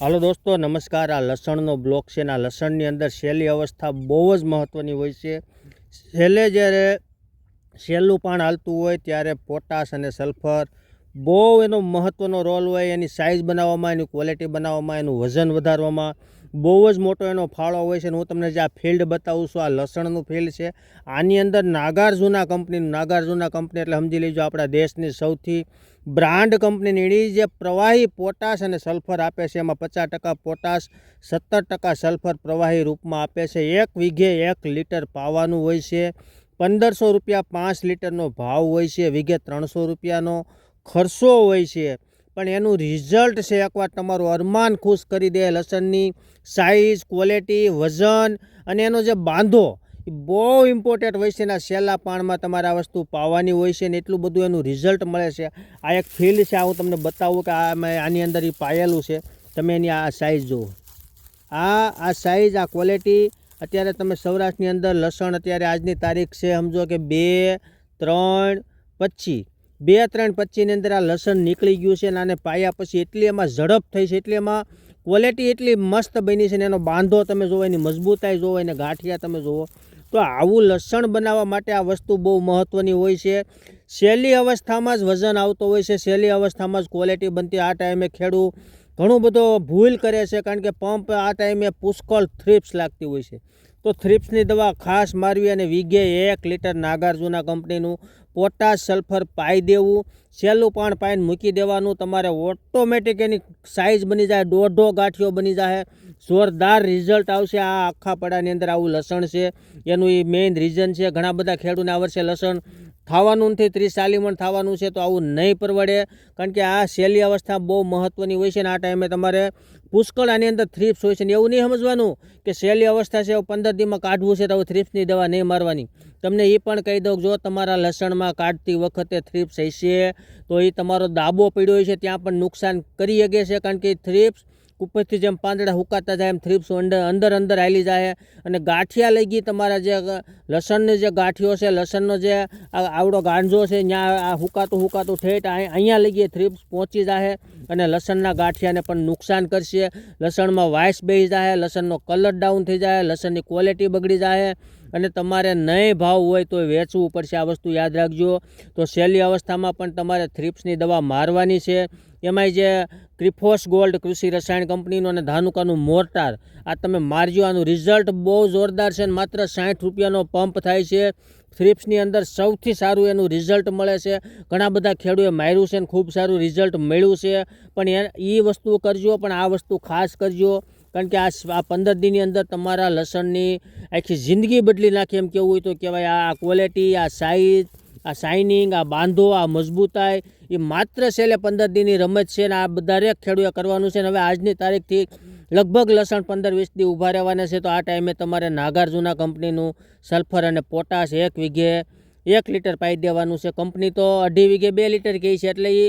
હાલો દોસ્તો, નમસ્કાર. આ લસણનો બ્લોક છે અને આ લસણની અંદર શેલી અવસ્થા બહુ જ મહત્ત્વની હોય છે. છેલ્લે જ્યારે શેલું પાણ હાલતું હોય ત્યારે પોટાશ અને સલ્ફર બહુ એનો મહત્ત્વનો રોલ હોય, એની સાઇઝ બનાવવામાં, એની ક્વોલિટી બનાવવામાં, એનું વજન વધારવામાં. બહુ જ મોટો એનો ફાળો હોય છે અને હું તમને જે આ ફિલ્ડ બતાવું છું, આ લસણનું ફિલ્ડ છે. આની અંદર નાગાર્જુના કંપનીનું નાગાર્જુના કંપની એટલે સમજી લેજો આપણા દેશની સૌથી બ્રાન્ડ કંપનીની એની જે પ્રવાહી પોટાશ અને સલ્ફર આપે છે, એમાં પચાસ ટકા પોટાશ સત્તર ટકા સલ્ફર પ્રવાહી રૂપમાં આપે છે. એક વીઘે એક લીટર પાવાનું હોય છે. પંદરસો રૂપિયા પાંચ લીટરનો ભાવ હોય છે, વીઘે ત્રણસો રૂપિયાનો. ખર્ચો હોય છે. પણ એનું રિઝલ્ટ છે એકવાર તમારું અરમાન ખુશ કરી દે લસણની સાઇઝ ક્વોલિટી વજન અને એનો જે બાંધો, એ બહુ ઇમ્પોર્ટન્ટ હોય છે એના છેલ્લા પાણમાં તમારે આ વસ્તુ પાવાની હોય છે ને એટલું બધું એનું રિઝલ્ટ મળે છે. આ એક ફિલ્ડ છે, આ હું તમને બતાવું કે આ મેં આની અંદર એ પાયેલું છે. તમે એની આ સાઇઝ જુઓ. આ આ સાઇઝ આ ક્વોલિટી અત્યારે તમે સૌરાષ્ટ્રની અંદર લસણ અત્યારે આજની તારીખ છે, સમજો કે બે, ત્રણ, પચીસ. બે ત્રણ પચીની અંદર આ લસણ નીકળી ગયું છે અને આને પાયા પછી એટલી એમાં ઝડપ થઈ છે, એટલી એમાં ક્વોલિટી એટલી મસ્ત બની છે ને એનો બાંધો તમે જુઓ, એની મજબૂતાઈ જુઓ, એને ગાંઠિયા તમે જુઓ. તો આવું લસણ બનાવવા માટે આ વસ્તુ બહુ મહત્ત્વની હોય છે. સહેલી અવસ્થામાં જ વજન આવતો હોય છે સહેલી અવસ્થામાં જ ક્વોલિટી બનતી આ ટાઈમે ખેડૂત ઘણું બધો ભૂલ કરે છે કારણ કે પંપ આ ટાઈમે પુષ્કળ થ્રિપ્સ લાગતી હોય છે. તો થ્રિપ્સની દવા ખાસ મારવી અને વીઘે એક લીટર નાગાર્જુના કંપનીનું પોટાશ સલ્ફર પાઈ દેવું. છેલ્લું પાણ પાઈને મૂકી દેવાનું. તમારે ઓટોમેટિક એની સાઇઝ બની જાય, દોઢો ગાંઠિયો બની જાય જોરદાર રિઝલ્ટ આવશે. આ આખા પડાની અંદર આવું લસણ છે. એનું એ મેઇન રીઝન છે. ઘણા બધા ખેડૂતને આ લસણ ખાવાનું નથી, ત્રીસ સાલીમણ મણ થવાનું છે, તો આવું નહીં પરવડે. કારણ કે આ સહેલી અવસ્થા બહુ મહત્ત્વની હોય છે ને આ ટાઈમે તમારે પુષ્કળ આની અંદર થ્રીપ્સ હોય છે ને એવું નહીં સમજવાનું કે સહેલી અવસ્થા છે, પંદર દીમાં કાઢવું છે તો હવે થ્રીપ્સની દવા નહીં મારવાની. તમને એ પણ કહી દઉં જો તમારા લસણમાં કાઢતી વખતે થ્રીપ્સ હશે, તો એ તમારો દાબો પડ્યો હોય છે, ત્યાં પણ નુકસાન કરી શકે છે. કારણ કે થ્રીપ્સ ઉપરથી જેમ પાંદડા હુકાતા જાય એમ થ્રીપ્સ અંદર અંદર અંદર હાલી જાય અને ગાંઠિયા લઈ ગઈ તમારા જે, લસણની જે ગાંઠિયો છે, લસણનો જે આવડો ગાંજો છે ત્યાં આ હુકાતું હુકાતું ઠેઠ અહીં- અહીંયા લઈ ગઈ થ્રીપ્સ, પહોંચી જાય અને લસણના ગાંઠિયાને પણ નુકસાન કરશે. લસણમાં વાઇસ બેસી જાય લસણનો કલર ડાઉન થઈ જાય લસણની ક્વોલિટી બગડી જાય અને તમારે નહીં ભાવ હોય તો વેચવું પડશે. આ વસ્તુ યાદ રાખજો. તો સહેલી અવસ્થામાં પણ તમારે થ્રીપ્સની દવા મારવાની છે. એમાંય જે ક્રિફોસ ગોલ્ડ કૃષિ રસાયણ કંપનીનું અને ધાનુકાનું મોર્ટાર, આ તમે મારજો. આનું રિઝલ્ટ બહુ જોરદાર છે અને માત્ર સાઠ રૂપિયાનો પંપ થાય છે. થ્રીપ્સની અંદર સૌથી સારું એનું રિઝલ્ટ મળે છે. ઘણા બધા ખેડૂએ માર્યું છે અને ખૂબ સારું રિઝલ્ટ મળ્યું છે. પણ એ વસ્તુ કરજો, પણ આ વસ્તુ ખાસ કરજો. કારણ કે આ આ પંદર દિનની અંદર તમારા લસણની આખી જિંદગી બદલી નાખે એમ કેવું હોય તો કહેવાય આ ક્વોલિટી આ સાઇઝ આ શાઇનિંગ આ બાંધો, આ મજબૂતાઈ, એ માત્ર છેલ્લે પંદર દિનની રમત છે ને આ દરેક ખેડૂએ કરવાનું છે ને હવે આજની તારીખથી લગભગ લસણ પંદર, વીસ દી ઊભા રહેવાના છે તો આ ટાઈમે તમારે નાગાર્જુના કંપનીનું સલ્ફર અને પોટાશ એક વીઘે એક લીટર પાઈ દેવાનું છે. કંપની તો અઢી વીઘે બે લીટર કહે છે એટલે એ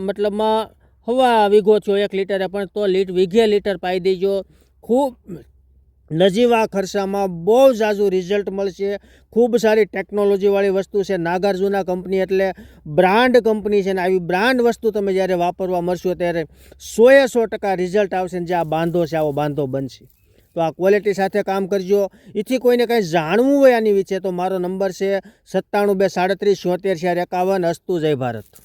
મતલબમાં હવા વીઘો છો એક લીટરે, પણ તો લીટ વીઘે લીટર પાઈ દેજો. ખૂબ નજીવા ખર્ચામાં બહુ ઝાઝું રિઝલ્ટ મળશે. ખૂબ સારી ટેકનોલોજીવાળી વસ્તુ છે. નાગાર્જુના કંપની એટલે બ્રાન્ડ કંપની છે ને આવી બ્રાન્ડ વસ્તુ તમે જ્યારે વાપરવા મળશો ત્યારે સોએ સો ટકા રિઝલ્ટ આવશે ને જે આ બાંધો છે, આવો બાંધો બનશે. તો આ ક્વોલિટી સાથે કામ કરજો. એથી કોઈને કંઈ જાણવું હોય આની વિશે તો મારો નંબર છે સત્તાણું બે સાડત્રીસ છોતેર ચાર એકાવન, અસ્તુ જય ભારત.